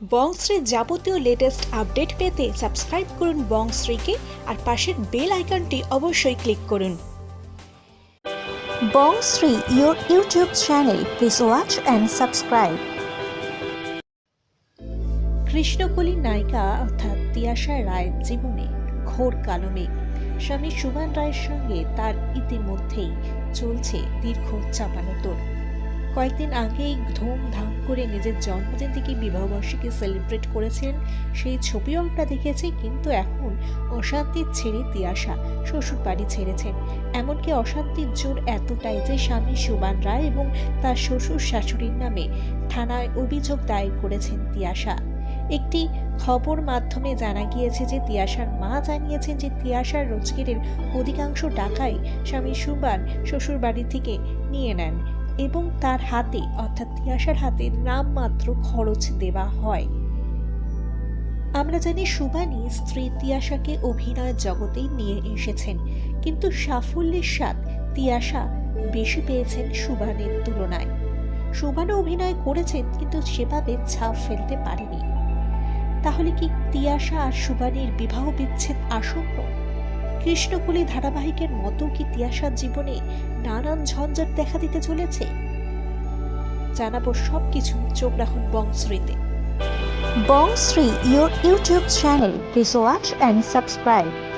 বংশ্রীর যাবতীয় latest update পেতে subscribe করুন বংশ্রীকে আর পাশের বেল আইকনটি অবশ্যই ক্লিক করুন। Bangshri your YouTube channel please watch and subscribe Krishnakoli নায়িকা অর্থাৎ তিয়াশা রায়ের জীবনে ঘোর কালমে স্বামী সুমান রায়ের সঙ্গে তার ইতিমধ্যেই চলছে দীর্ঘ চাপানো চাপানোতর কয়েকদিন আগেই ধুমধাম করে নিজের জন্মদিন থেকে বিবাহবার্ষিকী সেলিব্রেট করেছেন, সেই ছবিও আমরা দেখেছি, কিন্তু এখন অশান্তির ছেড়ে তিয়াশা শ্বশুর বাড়ি ছেড়েছেন। এমনকি অশান্তির জোর এতটাই যে স্বামী সুবান রায় এবং তার শ্বশুর শাশুড়ির নামে থানায় অভিযোগ দায়ের করেছেন তিয়াশা। একটি খবর মাধ্যমে জানা গিয়েছে যে তিয়াশার মা জানিয়েছেন যে তিয়াশার রোজগারের অধিকাংশ টাকাই স্বামী সুবান শ্বশুর বাড়ি থেকে নিয়ে নেন। এবং তার হাতে, অর্থাৎ তিয়াশার হাতে, নামমাত্র খরচ দেওয়া হয়। আমরা জানি সুবানি স্ত্রী তিয়াশাকে অভিনয়ের জগতেই নিয়ে এসেছেন, কিন্তু সাফল্যের স্বাদ তিয়াশা বেশি পেয়েছেন সুবানের তুলনায়। সুবানও অভিনয় করেছেন, কিন্তু সেভাবে ছাপ ফেলতে পারেনি। তাহলে কি তিয়াশা আর সুবানির বিবাহ বিচ্ছেদ আসন্ন? কৃষ্ণকুলী ধারাবাহিকের মতো কি তিয়াসার জীবনে নানান ঝঞ্ঝাট দেখা দিতে চলেছে? জানাব সবকিছু চোখ রাখুন বংশ্রীতে। Bangshri your YouTube channel please watch and subscribe